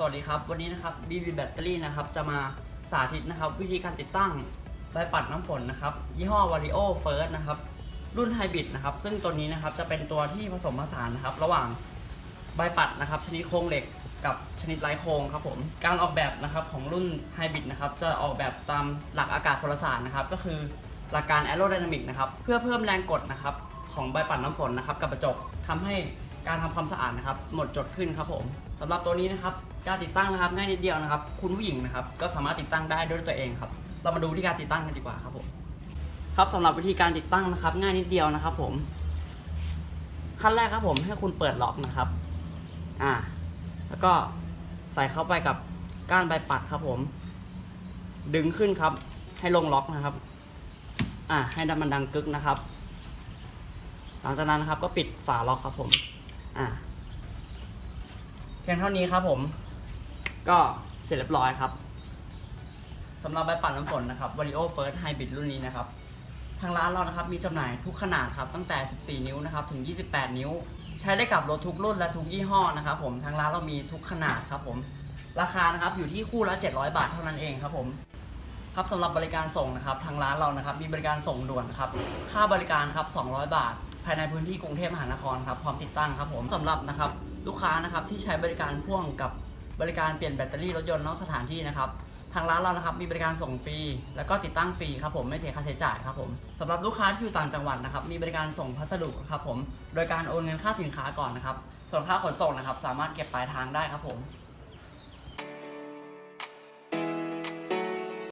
สวัสดีครับ วันนี้นะครับ BB Battery นะครับจะมาสาธิตนะครับ วิธีการติดตั้งใบปัดน้ำฝนนะครับ ยี่ห้อ Vario First นะครับ รุ่นไฮบริดนะครับ ซึ่งตัวนี้นะครับจะเป็นตัวที่ผสมผสานนะครับ ระหว่างใบปัดนะครับ ชนิดโครงเหล็กกับชนิดไร้โครงครับผม การออกแบบนะครับของรุ่นไฮบริดนะครับจะออกแบบตามหลักอากาศพลศาสตร์นะครับ ก็คือหลักการ aerodynamic นะครับเพื่อเพิ่มแรงกดนะครับของใบปัดน้ำฝนนะครับกับกระจกทำให้ การทำความสะอาดนะครับ หมดจดขึ้นครับผมสำหรับตัวนี้นะครับการติดตั้งนะครับง่ายนิดเดียวนะครับ คุณผู้หญิงนะครับก็สามารถติดตั้งได้ด้วยตัวเองครับ เรามาดูที่การติดตั้งกันดีกว่าครับผมครับสำหรับวิธีการติดตั้งนะครับ ง่ายนิดเดียวนะครับ ผม ขั้นแรกครับผมให้คุณเปิดล็อกนะครับอ่าแล้วก็ใส่เข้าไปกับก้านใบปัดครับผม ดึงขึ้นครับ ให้ลงล็อกนะครับ อ่าให้ดันมันดังกึกนะครับ หลังจากนั้นนะครับก็ปิดฝาล็อกครับผม อ่าเพียงเท่านี้ครับผม ก็เสร็จเรียบร้อยครับสำหรับใบปัดน้ำฝนนะครับ Vario First Hybrid รุ่นนี้นะครับ ทางร้านเรานะครับมีจำหน่ายทุกขนาดครับ ตั้งแต่ 14 นิ้วนะครับ ถึง 28 นิ้ว ใช้ได้กับรถทุกรุ่นและทุกยี่ห้อนะครับผม ทางร้านเรามีทุกขนาดครับผม ราคานะครับอยู่ที่คู่ละ 700 บาทเท่านั้นเองครับผม ครับสำหรับบริการส่งนะครับ ทางร้านเรานะครับมีบริการส่งด่วนครับ ค่าบริการครับ 200 บาท ภายในพื้นที่กรุงเทพมหานครครับพร้อมติดตั้งครับผมสำหรับนะครับลูกค้านะครับที่ใช้บริการพ่วงกับบริการเปลี่ยนแบตเตอรี่รถยนต์นอกสถานที่นะครับทางร้านเรานะครับมีบริการส่งฟรี แล้วก็ติดตั้งฟรีครับผมไม่เสียค่าใช้จ่ายครับผมสำหรับลูกค้าที่อยู่ต่างจังหวัดนะครับมีบริการส่งพัสดุครับผมโดยการโอนเงินค่าสินค้าก่อนนะครับส่วนค่าขนส่งนะครับสามารถเก็บปลายทางได้ครับผม